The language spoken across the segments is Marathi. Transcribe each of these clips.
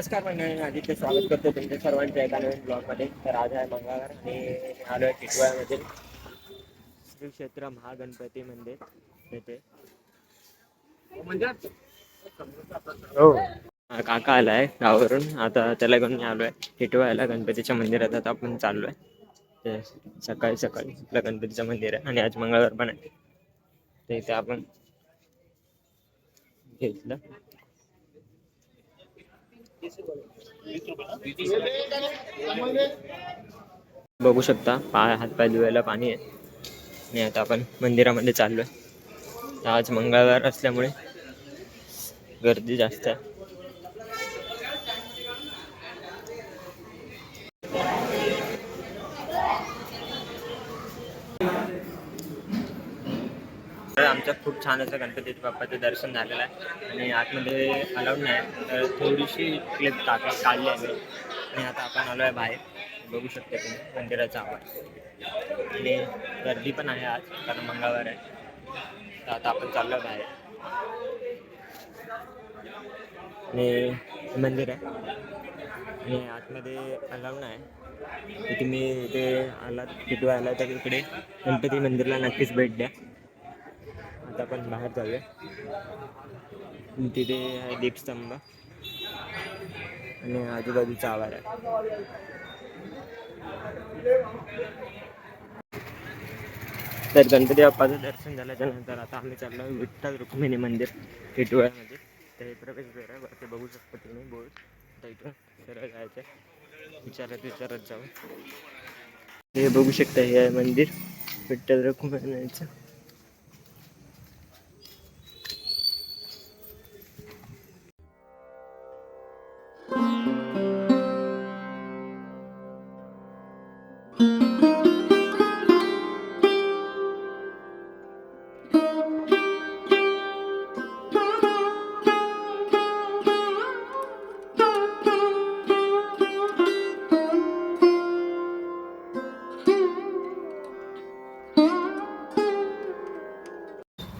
नमस्कार मंडळी आदित्य स्वागत करतो तुमच्या सर्वांच्या एका नवीन ब्लॉगमध्ये. तर आज आहे मंगळवार आणि आलो आहे टिटवाळमधील श्री क्षेत्र महागणपती मंदिर येथे. हो. काका आला आहे गावावरून. आता त्याला घेऊन मी आलो आहे टिटवाळ्याला गणपतीच्या मंदिरात आता आपण चाललो आहे ते सकाळी सकाळी आपलं गणपतीचं मंदिर आहे आणि आज मंगळवार पण आहे. ते इथे आपण घेतलं. बघू शकता पाय हात पाय धुवायला पाणी आहे. आणि आता आपण मंदिरामध्ये चाललोय. आज मंगळवार असल्यामुळे गर्दी जास्त आहे. तर आमचं खूप छान असं गणपती बाप्पाचं दर्शन झालेलं आहे. आणि आतमध्ये अलाउड नाही तर थोडीशी क्लिप टाका काढली आहे मी. आणि आता आपण आलो आहे बाहेर. बघू शकता तुम्ही मंदिराचा आवाज. आणि गर्दी पण आहे आज कारण मंगळवार आहे. तर आता आपण चाललो आहे बाहेर. आणि मंदिर आहे. आणि आतमध्ये अलाउड नाही तर तुम्ही इथे आलात तिथं आला तर इकडे गणपती मंदिरला नक्कीच भेट द्या. आता आपण बाहेर जाऊया. तिथे आहे दीपस्तंभ. आणि आजूबाजूचा आवार आहे. तर गणपती बाप्पाचं दर्शन झाल्याच्यानंतर आता आम्ही चाललो आहे विठ्ठल रुक्मिणी मंदिर टिटवाळ्यामध्ये तर हे प्रवेशद्वार आहे. वरती बघू शकता तुम्ही बोर्ड. तर इथून सरळ जायचं आहे. विचारत विचारत जाऊ. हे बघू शकता हे आहे मंदिर विठ्ठल रुक्मिणीचं.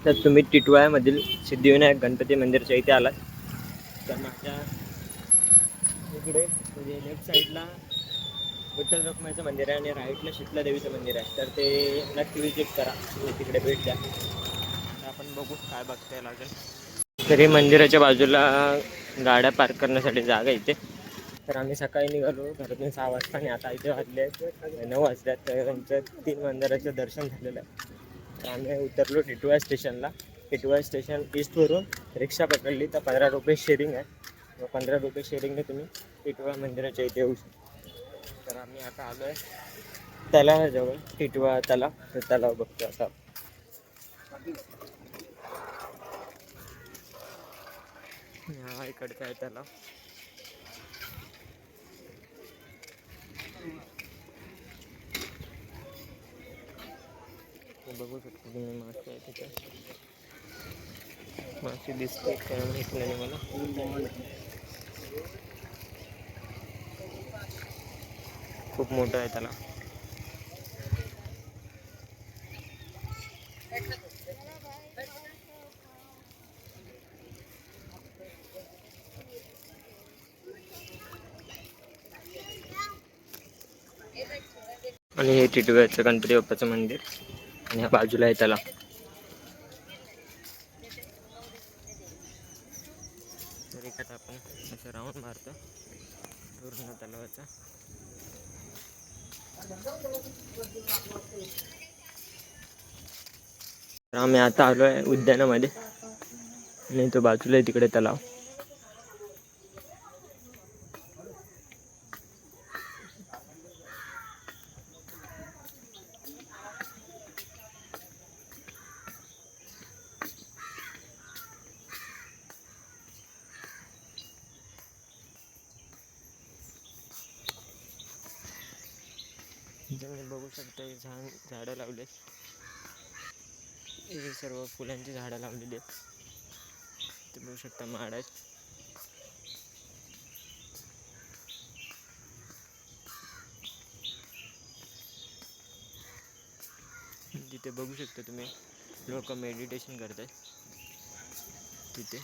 तर तुम्ही टिटवाळ्यामधील सिद्धिविनायक गणपती मंदिरच्या इथे आलात. तर माझ्या इकडे म्हणजे लेफ्ट साईडला विठ्ठल रखुमाईचं मंदिर आहे आणि राईटला शीतला देवीचं मंदिर आहे. तर ते नक्की विजिट करा. तिकडे भेट द्या. तर आपण बघू काय बघता लागेल. तरी मंदिराच्या बाजूला गाड्या पार्क करण्यासाठी जागा इथे. तर आम्ही सकाळी निघालो. घरातून सहा वाजता आणि आता इथे वाजले आहेत. नऊ वाजल्यात तर त्यांचं तीन मंदिराचं दर्शन झालेलं आहे. आम्ही उतरलो टिटवा स्टेशनला. टिटवाय स्टेशन ईस्टवरून रिक्षा पकडली तर पंधरा रुपये शेअरिंग आहे. मग पंधरा रुपये शेअरिंगने तुम्ही टिटवा मंदिराच्या इथे येऊ शकता. तर आम्ही आता आलो आहे तलावाजवळ. टिटवा तलाव तर तलाव बघतो आता. हा इकडचा आहे तलाव. बघू शकता तुम्ही मासे आहे तिथे मासे दिसते काय माहीत नाही मला. खूप मोठं आहे त्याला. आणि हे टिटव्याचं गणपती बाप्पाचं मंदिर. आणि ह्या बाजूला आहे त्याला. एखादा आपण असं राऊंड मारतो. पूर्ण तलावाचा. तर आम्ही आता आलो आहे उद्यानामध्ये. आणि तो बाजूला आहे तिकडे तलाव. तुम्ही बघू शकता हे झाड झाडं लावले हे सर्व फुलांची झाडं लावलेली आहेत. ते बघू शकता माड आहेत. तिथे बघू शकता तुम्ही लोक मेडिटेशन करत आहेत तिथे.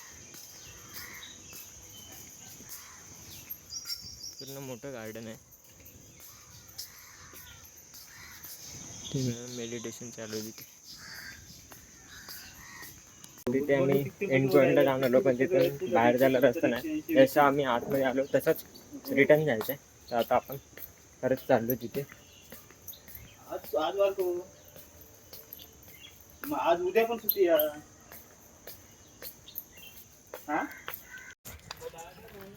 पूर्ण मोठं गार्डन आहे. मेडिटेशन चालू आहे तिथे. तिथे आम्ही एंड पॉईंटला जाऊन आलो पण तिथून बाहेर जायला रस्ता नाही जसं आम्ही आतमध्ये आलो तसंच रिटर्न जायचं आहे तर आता आपण परत चाललो तिथे. आज उद्या पण सुट्टी. हा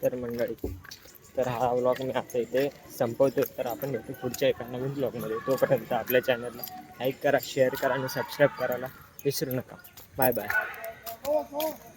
तर मंडळी तर हा व्लॉग मी आता इथे संपवतो तर आपण भेटू पुढच्या एका नवीन ब्लॉगमध्ये तोपर्यंत आपल्या चॅनलला लाईक करा शेअर करा आणि सबस्क्राईब करायला विसरू नका. Bye bye